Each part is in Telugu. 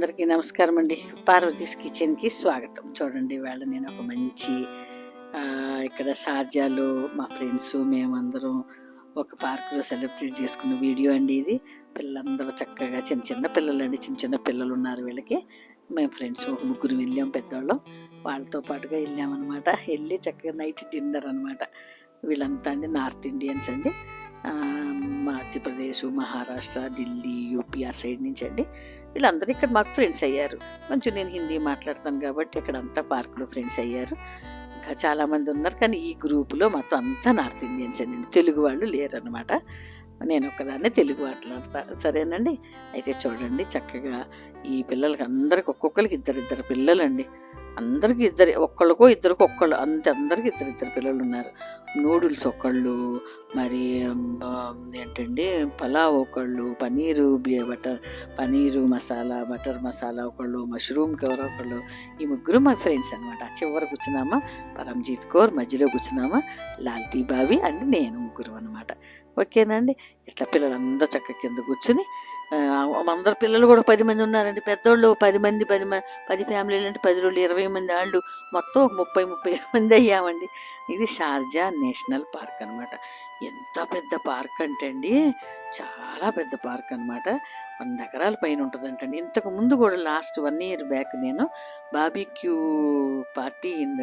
అందరికీ నమస్కారం అండి. పార్వతీస్ కిచెన్కి స్వాగతం. చూడండి ఇవాళ నేను ఒక మంచి ఇక్కడ సార్జాలు మా ఫ్రెండ్స్ మేమందరం ఒక పార్కులో సెలబ్రేట్ చేసుకున్న వీడియో అండి ఇది. పిల్లలందరూ చక్కగా చిన్న చిన్న పిల్లలు అండి చిన్న చిన్న పిల్లలు ఉన్నారు వీళ్ళకి. మేము ఫ్రెండ్స్ ఒక ముగ్గురు వెళ్ళాం పెద్దవాళ్ళం వాళ్ళతో పాటుగా వెళ్ళామన్నమాట వెళ్ళి చక్కగా నైట్ డిన్నర్ అనమాట వీళ్ళంతా అండి నార్త్ ఇండియన్స్ అండి. మధ్యప్రదేశ్ మహారాష్ట్ర ఢిల్లీ యూపీ ఆ సైడ్ నుంచి అండి. వీళ్ళందరూ ఇక్కడ మాకు ఫ్రెండ్స్ అయ్యారు. కొంచెం నేను హిందీ మాట్లాడతాను కాబట్టి ఇక్కడ అంతా పార్కులో ఫ్రెండ్స్ అయ్యారు. ఇంకా చాలామంది ఉన్నారు కానీ ఈ గ్రూపులో మొత్తం అంతా నార్త్ ఇండియన్స్ అండి తెలుగు వాళ్ళు లేరనమాట నేను ఒక్కదాన్నే తెలుగు మాట్లాడతా. సరేనండి? అయితే చూడండి చక్కగా ఈ పిల్లలకి అందరికి ఒక్కొక్కరికి ఇద్దరు ఇద్దరు పిల్లలండి. అందరికి ఇద్దరు ఒక్కళ్ళకో ఇద్దరికో ఒక్కళ్ళు అంత అందరికి ఇద్దరు ఇద్దరు పిల్లలు ఉన్నారు. నూడిల్స్ ఒకళ్ళు మరి ఏంటండి పలావ్ ఒకళ్ళు పనీరు బి- బటర్ పనీరు మసాలా బటర్ మసాలా ఒకళ్ళు మష్రూమ్ కవర్ ఒకళ్ళు ఈ ముగ్గురు మా ఫ్రెండ్స్ అనమాట చివరి కూర్చున్నామా పరంజీత్ కౌర్ మధ్యలో కూర్చున్నామా లాల్తీ బావి అండ్ నేను ముగ్గురు అనమాట ఓకేనండి ఇట్లా పిల్లలందరూ చక్క కింద కూర్చుని అందరు పిల్లలు కూడా పది మంది ఉన్నారండి. పెద్దోళ్ళు పది మంది పది మంది పది ఫ్యామిలీలు అంటే పది రోజులు ఇరవై మంది వాళ్ళు మొత్తం ఒక ముప్పై ముప్పై మంది అయ్యామండి. ఇది షార్జా నేషనల్ పార్క్ అనమాట ఎంత పెద్ద పార్క్ అంటే అండి చాలా పెద్ద పార్క్ అనమాట వంద ఎకరాల పైన ఉంటుందంటండి. ఇంతకు ముందు కూడా లాస్ట్ వన్ ఇయర్ బ్యాక్ నేను బాబీక్యూ పార్టీ ఇన్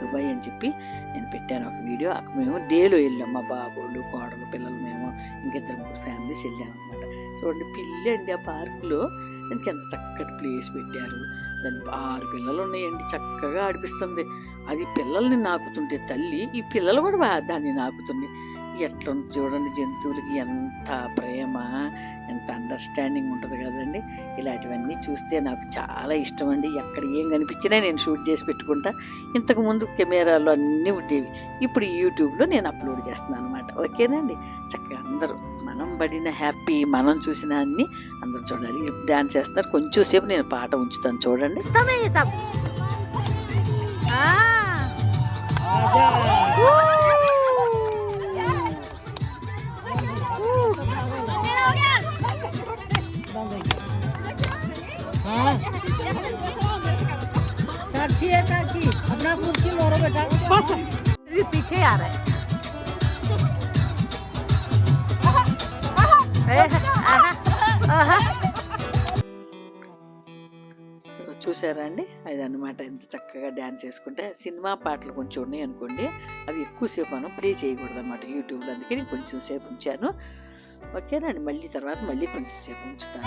దుబాయ్ అని చెప్పి నేను పెట్టాను ఒక వీడియో. అక్కడ మేము డేలో వెళ్ళాం. మా బాబోళ్ళు కోడలు పిల్లలు మేము ఇంకిద్దరు ముగ్గురు ఫ్యామిలీస్ వెళ్ళాం అనమాట చూడండి పిల్లి అండి ఆ పార్కులో. దానికి ఎంత చక్కటి ప్లేస్ పెట్టారు. దాని ఆరు పిల్లలు ఉన్నాయండి. చక్కగా ఆడిపిస్తుంది. అది పిల్లల్ని నాకుతుంటే తల్లి ఈ పిల్లలు కూడా దాన్ని నాకుతుంది. ఎట్లా చూడండి జంతువులకి ఎంత ప్రేమ ఎంత అండర్స్టాండింగ్ ఉంటుంది కదండి. ఇలాంటివన్నీ చూస్తే నాకు చాలా ఇష్టం అండి ఎక్కడ ఏం కనిపించినా నేను షూట్ చేసి పెట్టుకుంటా. ఇంతకు ముందు కెమెరాలు అన్నీ ఉండేవి. ఇప్పుడు యూట్యూబ్లో నేను అప్లోడ్ చేస్తున్నాను అనమాట ఓకేనండి? చక్కగా అందరూ మనం పడిన హ్యాపీ మనం చూసిన అన్ని అందరూ చూడాలి. డాన్స్ చేస్తున్నారు. కొంచెం సేపు నేను పాట ఉంచుతాను చూడండి. ఇస్తామే अपना कुर्सी मोड़ो बेटा बस ये पीछे आ रहा है ए, आहा, आहा। చూసారా అండి అది అనమాట ఎంత చక్కగా డ్యాన్స్ చేసుకుంటే సినిమా పాటలు కొంచెం ఉన్నాయి అనుకోండి అవి ఎక్కువసేపు మనం ప్లే చేయకూడదు అనమాట యూట్యూబ్లో అందుకే నేను కొంచెం సేపు ఉంచాను ఓకేనండి మళ్ళీ తర్వాత మళ్ళీ కొంచెం ఉంచుతాను.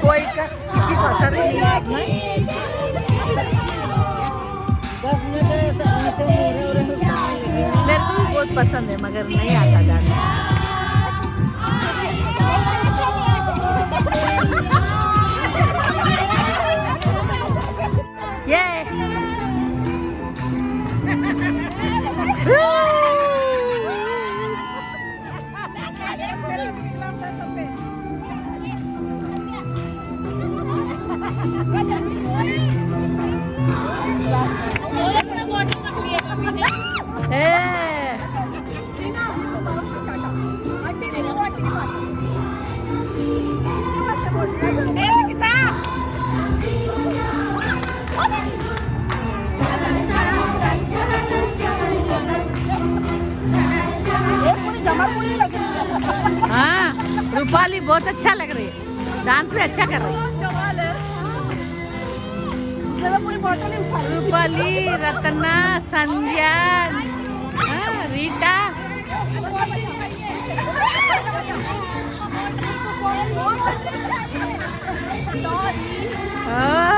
कोई नहीं मेरे को भी बहुत पसंद है मगर नहीं आता गाना बहुत अच्छा लग रही है। डांस भी अच्छा कर रही है। रूपाली, रत्ना, संध्या हाँ, रीटा। और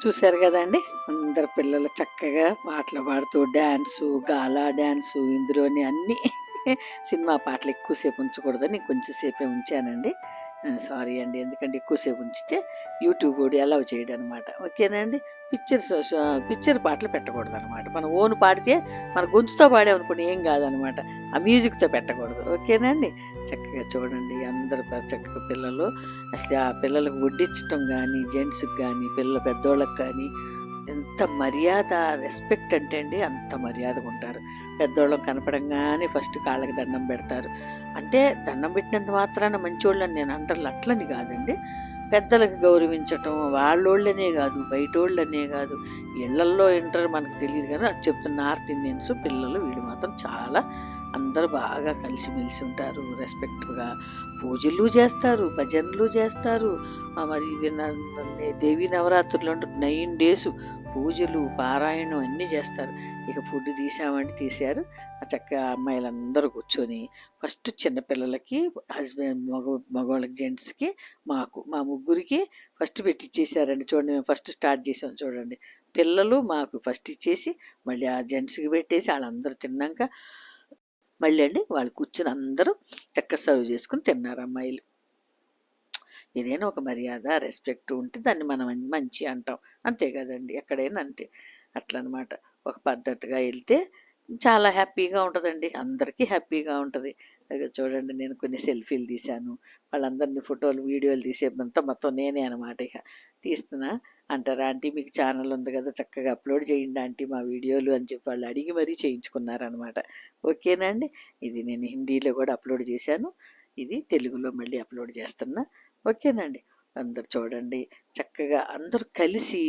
చూశారు కదండి? అందరు పిల్లలు చక్కగా పాటలు పాడుతూ డ్యాన్సు గాలా డ్యాన్సు ఇందులోని అన్ని సినిమా పాటలు ఎక్కువసేపు ఉంచకూడదని కొంచెం సేపే ఉంచానండి. సారీ అండి. ఎందుకంటే ఎక్కువసేపు ఉంచితే యూట్యూబ్ కూడా అలౌ చేయడం అనమాట ఓకేనండి పిక్చర్ పిక్చర్ పాటలు పెట్టకూడదు అనమాట మనం ఓన్ పాడితే మన గొంతుతో పాడామనుకోండి ఏం కాదనమాట. ఆ మ్యూజిక్తో పెట్టకూడదు. ఓకేనండి చక్కగా చూడండి. అందరు చక్కగా పిల్లలు. అసలు ఆ పిల్లలకు వడ్డించటం కానీ జెంట్స్కి కానీ పిల్లల పెద్దోళ్ళకి కానీ ఎంత మర్యాద రెస్పెక్ట్ అంటే అండి అంత మర్యాదగా ఉంటారు. పెద్దోళ్ళం కనపడంగానే ఫస్ట్ కాళ్ళకి దండం పెడతారు. అంటే దండం పెట్టినంత మాత్రాన మంచోళ్ళని నేను అంటారు అట్లని కాదండి. పెద్దలకు గౌరవించటం వాళ్ళోళ్ళనే కాదు బయటోళ్ళనే కాదు. ఇళ్ళల్లో ఇంటర్ మనకు తెలియదు కానీ అది చెప్తున్న నార్త్ ఇండియన్స్ పిల్లలు వీళ్ళు మాత్రం చాలా అందరూ బాగా కలిసిమెలిసి ఉంటారు రెస్పెక్ట్గా పూజలు చేస్తారు భజనలు చేస్తారు. మరి ఇవి దేవీ నవరాత్రులు నైన్ డేస్ పూజలు పారాయణం అన్నీ చేస్తారు. ఇక ఫుడ్ తీసామంటే తీశారు ఆ చక్కగా అమ్మాయిలందరూ కూర్చొని ఫస్ట్ చిన్నపిల్లలకి హస్బెండ్ మగ మగవాళ్ళకి జెంట్స్కి మాకు మా ముగ్గురికి ఫస్ట్ పెట్టి ఇచ్చేసారండి చూడండి మేము ఫస్ట్ స్టార్ట్ చేసాం చూడండి. పిల్లలు మాకు ఫస్ట్ ఇచ్చేసి మళ్ళీ ఆ జెంట్స్కి పెట్టేసి వాళ్ళందరూ తిన్నాక మళ్ళీ అండి వాళ్ళు కూర్చుని అందరూ చక్కగా సర్వ్ చేసుకుని తిన్నారు అమ్మాయిలు. ఏదైనా ఒక మర్యాద రెస్పెక్ట్ ఉంటే దాన్ని మనం మంచి అంటాం. అంతే కదండి ఎక్కడైనా అంతే. అట్లా అనమాట ఒక పద్ధతిగా వెళ్తే చాలా హ్యాపీగా ఉంటుందండి. అందరికీ హ్యాపీగా ఉంటుంది. చూడండి నేను కొన్ని సెల్ఫీలు తీశాను. వాళ్ళందరినీ ఫోటోలు వీడియోలు తీసేంతా మొత్తం నేనే అనమాట ఇక. తీస్తున్నా. అంటారు ఆంటీ మీకు ఛానల్ ఉంది కదా చక్కగా అప్లోడ్ చేయండి ఆంటీ మా వీడియోలు అని చెప్పి వాళ్ళు అడిగి మరీ చేయించుకున్నారనమాట. ఓకేనండి ఇది నేను హిందీలో కూడా అప్లోడ్ చేశాను. ఇది తెలుగులో మళ్ళీ అప్లోడ్ చేస్తున్నా. ఓకేనండి అందరు చూడండి. చక్కగా అందరూ కలిసి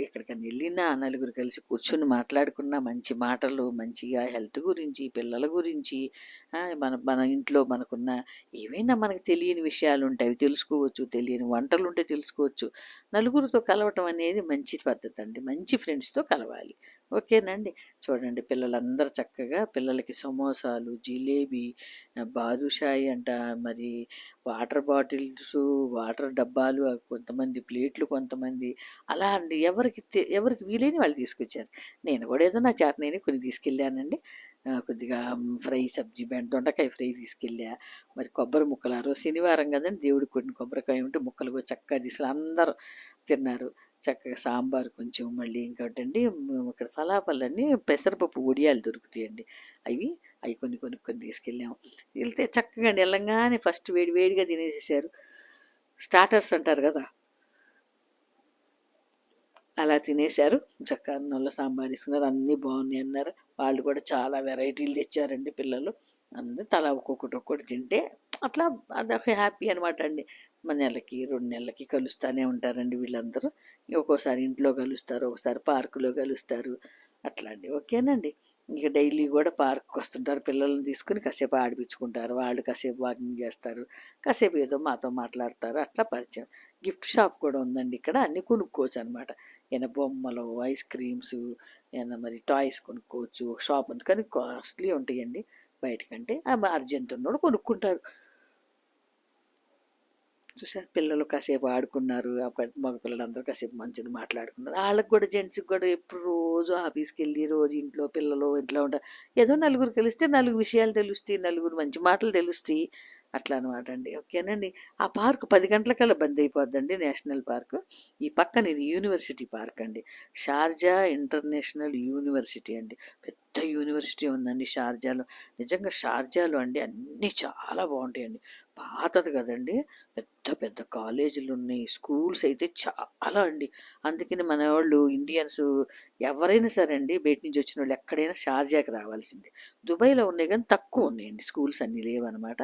ఎక్కడికైనా వెళ్ళినా నలుగురు కలిసి కూర్చొని మాట్లాడుకున్న మంచి మాటలు మంచిగా హెల్త్ గురించి పిల్లల గురించి మన మన ఇంట్లో మనకున్న ఏవైనా మనకు తెలియని విషయాలు ఉంటాయి అవి తెలుసుకోవచ్చు తెలియని వంటలు ఉంటే తెలుసుకోవచ్చు. నలుగురితో కలవటం అనేది మంచి పద్ధతి అండి. మంచి ఫ్రెండ్స్తో కలవాలి. ఓకేనండి? చూడండి పిల్లలందరూ చక్కగా పిల్లలకి సమోసాలు జిలేబీ బాదుషాయి అంట. మరి వాటర్ బాటిల్స్ వాటర్ డబ్బాలు కొంతమంది ప్లేట్లు కొంతమంది. అలా అండి. ఎవరికి ఎవరికి వీలైన వాళ్ళు తీసుకొచ్చారు. నేను కూడా ఏదో నా చేత నేను కొన్ని తీసుకెళ్ళానండి. కొద్దిగా ఫ్రై సబ్జీ బెండ దొండకాయ ఫ్రై తీసుకెళ్ళా. మరి కొబ్బరి ముక్కలు ఆ రోజు శనివారం కదండి దేవుడికి కొన్ని కొబ్బరికాయ ఉంటే ముక్కలు కూడా చక్కగా తీసుకు అందరూ తిన్నారు. చక్కగా సాంబార్ కొంచెం మళ్ళీ ఇంకోటండి ఇక్కడ ఫలాఫలన్నీ పెసరపప్పు ఒడియాలు దొరుకుతాయండి. అవి అవి కొన్ని కొనుక్కుని తీసుకెళ్ళాము. వెళ్తే చక్కగా వెళ్ళంగానే ఫస్ట్ వేడి వేడిగా తినేసేసారు. స్టార్టర్స్ అంటారు కదా! అలా తినేశారు. చక్కగా అన్నంలో సాంబార్ ఇస్తున్నారు అన్నీ బాగున్నాయి అన్నారు. వాళ్ళు కూడా చాలా వెరైటీలు తెచ్చారండి పిల్లలు. అందరూ తలా ఒక్కొక్కటి ఒక్కొక్కటి తింటే అట్లా అదొక హ్యాపీ అనమాట అండి. మన నెలకి రెండు నెలలకి కలుస్తూనే ఉంటారండి వీళ్ళందరూ. ఒక్కోసారి ఇంట్లో కలుస్తారు ఒకసారి పార్కులో కలుస్తారు. అట్లా అండి ఓకేనండి. ఇక డైలీ కూడా పార్క్కి వస్తుంటారు. పిల్లల్ని తీసుకుని కాసేపు ఆడిపించుకుంటారు. వాళ్ళు కాసేపు వాకింగ్ చేస్తారు. కాసేపు ఏదో మాతో మాట్లాడతారు. అట్లా పరిచయం. గిఫ్ట్ షాప్ కూడా ఉందండి ఇక్కడ. అన్నీ కొనుక్కోవచ్చు అనమాట ఏమైనా బొమ్మలు ఐస్ క్రీమ్స్ ఏమైనా మరి టాయ్స్ కొనుక్కోవచ్చు ఒక షాప్ ఉంది కానీ కాస్ట్లీ ఉంటాయండి బయటకంటే. అర్జెంట్ ఉన్నోడు కొనుక్కుంటారు. చూసారు పిల్లలు కాసేపు ఆడుకున్నారు మగ పిల్లలు అందరూ కాసేపు మంచిగా మాట్లాడుకున్నారు. వాళ్ళకి కూడా జెంట్స్కి కూడా ఎప్పుడు రోజు ఆఫీస్కి వెళ్ళి రోజు ఇంట్లో పిల్లలు ఇంట్లో ఉంటారు ఏదో నలుగురు కలిస్తే నలుగురు విషయాలు తెలుస్తాయి నలుగురు మంచి మాటలు తెలుస్తాయి. అట్లా అనమాట అండి ఓకేనండి. ఆ పార్క్ పది గంటలకల్లా బంద్ అయిపోద్దండి నేషనల్ పార్క్. ఈ పక్కన ఇది యూనివర్సిటీ పార్క్ అండి. షార్జా ఇంటర్నేషనల్ యూనివర్సిటీ అండి. పెద్ద యూనివర్సిటీ ఉందండి షార్జాలో. నిజంగా షార్జాలో అండి అన్నీ చాలా బాగుంటాయండి. పాతది కదండి. పెద్ద పెద్ద కాలేజీలు ఉన్నాయి స్కూల్స్ అయితే చాలా అండి. అందుకని మన వాళ్ళు ఇండియన్స్ ఎవరైనా సరే అండి బయట నుంచి వచ్చిన వాళ్ళు ఎక్కడైనా షార్జాకి రావాల్సిందే. దుబాయ్లో ఉన్నాయి కానీ తక్కువ ఉన్నాయండి. స్కూల్స్ అన్నీ లేవన్నమాట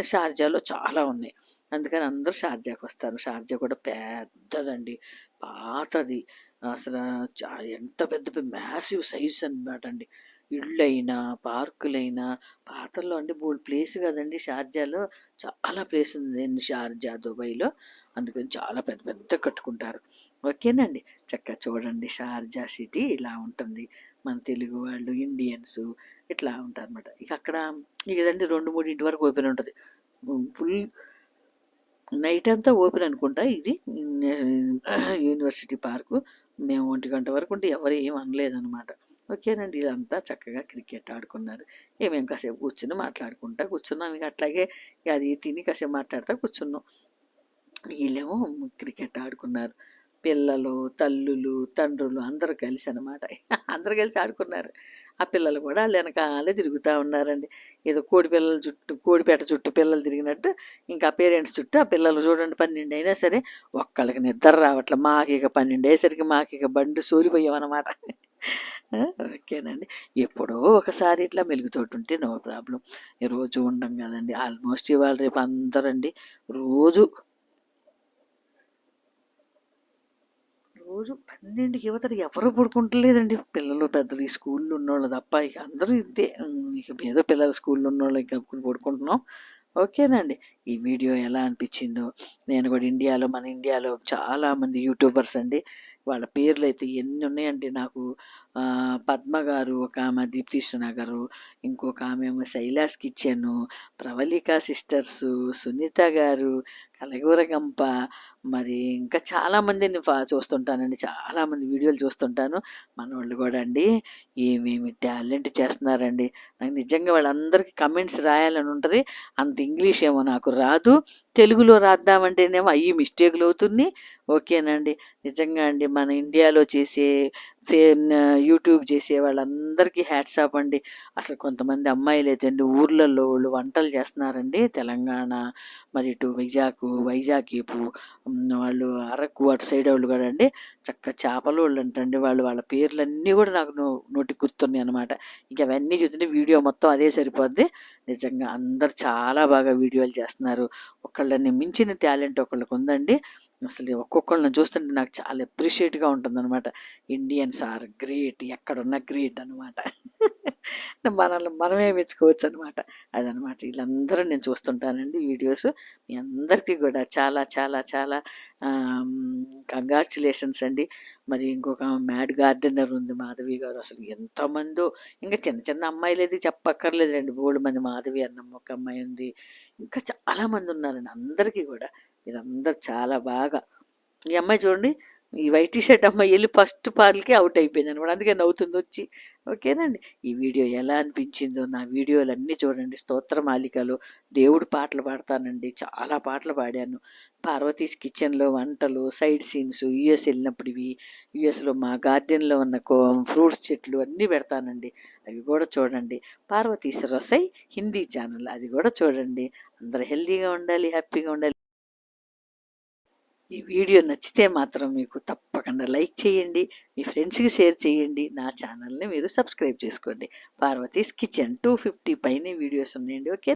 షార్జాలో చాలా ఉన్నాయి. అందుకని అందరూ షార్జాకి వస్తారు. షార్జా కూడా పెద్దదండి. పాతది. అసలు చా ఎంత పెద్ద పెద్ద మ్యాసివ్ సైజ్ అనమాట అండి. ఇళ్ళైనా పార్కులైనా పాతల్లో అంటే మూడు ప్లేస్ కదండి షార్జాలో. చాలా ప్లేస్ ఉంది షార్జా దుబాయ్లో. అందుకని చాలా పెద్ద పెద్ద కట్టుకుంటారు. ఓకేనండి. చక్కగా చూడండి షార్జా సిటీ ఇలా ఉంటుంది. మన తెలుగు వాళ్ళు ఇండియన్స్ ఇట్లా ఉంటారు అనమాట ఇక అక్కడ ఇక ఏదంటే రెండు మూడింటి వరకు ఓపెన్ ఉంటుంది. ఫుల్ నైట్ అంతా ఓపెన్ అనుకుంటా ఇది. University park. మేము ఒంటి గంట వరకు ఉంటే ఎవరు ఏం అనలేదన్నమాట. ఓకేనండి ఇదంతా చక్కగా క్రికెట్ ఆడుకున్నారు. ఏమేమి మేము కాసేపు కూర్చుని మాట్లాడుకుంటా కూర్చున్నాం. ఇక అట్లాగే ఇక అది తిని కాసేపు మాట్లాడుతూ కూర్చున్నాం. వీళ్ళేమో క్రికెట్ ఆడుకున్నారు. పిల్లలు తల్లులు తండ్రులు అందరూ కలిసి అనమాట అందరు కలిసి ఆడుకున్నారు. ఆ పిల్లలు కూడా వాళ్ళు వెనకాలే తిరుగుతూ ఉన్నారండి. ఏదో కోడి పిల్లల చుట్టూ కోడిపేట చుట్టూ పిల్లలు తిరిగినట్టు ఇంకా పేరెంట్స్ చుట్టూ ఆ పిల్లలు చూడండి పన్నెండు అయినా సరే ఒక్కళ్ళకి నిద్ర రావట్లే. మాకు ఇక పన్నెండు అయ్యేసరికి మాకు ఇక బండి సోలిపోయామన్నమాట ఓకేనండి. ఎప్పుడో ఒకసారి ఇట్లా మెలుగుతోటుంటే నో ప్రాబ్లం. రోజు ఉండం కదండి. ఆల్మోస్ట్ ఇవాళ రేపు అందరండి. రోజు రోజు పన్నెండు యువతలు ఎవరు పడుకుంటలేదండి. పిల్లలు పెద్దలు ఈ స్కూల్లో ఉన్నోళ్ళు తప్ప ఇక అందరూ ఇంతే. ఇక ఏదో పిల్లలు స్కూల్లో ఉన్నోళ్ళు ఇంకా పడుకుంటున్నాం. ఓకేనండి. ఈ వీడియో ఎలా అనిపించిందో. నేను కూడా ఇండియాలో మన ఇండియాలో చాలామంది యూట్యూబర్స్ అండి. వాళ్ళ పేర్లు అయితే ఎన్ని ఉన్నాయండి నాకు పద్మ గారు ఒక ఆమె దీప్తి గారు ఇంకొక ఆమె ఏమో శైలాస్ కిచెన్ ప్రవళిక సిస్టర్స్ సునీత గారు కలగూరగంప మరి ఇంకా చాలామందిని చూస్తుంటానండి. చాలామంది వీడియోలు చూస్తుంటాను. మన వాళ్ళు కూడా అండి ఏమేమి టాలెంట్ చేస్తున్నారండి. నాకు నిజంగా వాళ్ళందరికీ కమెంట్స్ రాయాలని ఉంటుంది. అంత ఇంగ్లీష్ ఏమో నాకు రాదు. తెలుగులో రాద్దామంటేనేమో అయ్యి మిస్టేక్లు అవుతుంది ఓకేనండి. నిజంగా అండి మన ఇండియాలో చేసే యూట్యూబ్ చేసే వాళ్ళందరికీ హ్యాట్స్ ఆఫ్ అండి. అసలు కొంతమంది అమ్మాయిలు అయితే అండి ఊర్లలో వాళ్ళు వంటలు చేస్తున్నారండి. తెలంగాణ మరి ఇటు వైజాగ్ వైజాగ్ వైపు వాళ్ళు అరకు అటు సైడ్ వాళ్ళు కూడా అండి. చక్క చేపలు వాళ్ళు అంటండి వాళ్ళు. వాళ్ళ పేర్లన్నీ కూడా నాకు నోటికి గుర్తున్నాయి అనమాట ఇంకా అవన్నీ చూస్తుంటే వీడియో మొత్తం అదే సరిపోద్ది. నిజంగా అందరు చాలా బాగా వీడియోలు చేస్తున్నారు. ఒకళ్ళని మించిన టాలెంట్ ఒకళ్ళకి ఉందండి. అసలు ఒక్కొక్కళ్ళని చూస్తుంటే నాకు చాలా అప్రిషియేట్గా ఉంటుందన్నమాట. ఇండియన్స్ ఆర్ గ్రేట్ ఎక్కడున్నా గ్రేట్ అనమాట మనల్ని మనమే మెచ్చుకోవచ్చు అనమాట అదనమాట వీళ్ళందరూ నేను చూస్తుంటానండి వీడియోస్. మీ అందరికీ కూడా చాలా చాలా చాలా కంగ్రాచులేషన్స్ అండి. మరి ఇంకొక మ్యాడ్ గార్డెనర్ ఉంది మాధవి గారు. అసలు ఎంతమందో ఇంకా చిన్న చిన్న అమ్మాయిలు అయితే చెప్పక్కర్లేదు రెండు. మూడు మంది మాధవి అన్నమ్మ ఒక అమ్మాయి ఉంది. ఇంకా చాలామంది ఉన్నారండి అందరికీ కూడా. వీరందరూ చాలా బాగా. ఈ అమ్మాయి చూడండి ఈ వైట్ షర్ట్ అమ్మాయి వెళ్ళి ఫస్ట్ పార్లకి అవుట్ అయిపోయింది అనమాట. అందుకే నవ్వుతుంది వచ్చి. ఓకేనండి. ఈ వీడియో ఎలా అనిపించిందో నా వీడియోలు అన్నీ చూడండి. స్తోత్ర మాలికలో. దేవుడు పాటలు పాడతానండి. చాలా పాటలు పాడాను. పార్వతీస్ కిచెన్లో వంటలు సైడ్ సీన్స్ యుఎస్ వెళ్ళినప్పుడు ఇవి యుఎస్లో మా గార్డెన్లో ఉన్న కో ఫ్రూట్స్ చెట్లు అన్నీ పెడతానండి. అవి కూడా చూడండి. పార్వతీస్ రసై హిందీ ఛానల్. అది కూడా చూడండి. అందరూ హెల్దీగా ఉండాలి హ్యాపీగా ఉండాలి. ఈ వీడియో నచ్చితే మాత్రం మీకు తప్పకుండా లైక్ చేయండి మీ ఫ్రెండ్స్కి షేర్ చేయండి నా ఛానల్ని మీరు సబ్స్క్రైబ్ చేసుకోండి. పార్వతీస్ కిచెన్ టూ ఫిఫ్టీ పైన వీడియోస్ ఉన్నాయండి ఓకే?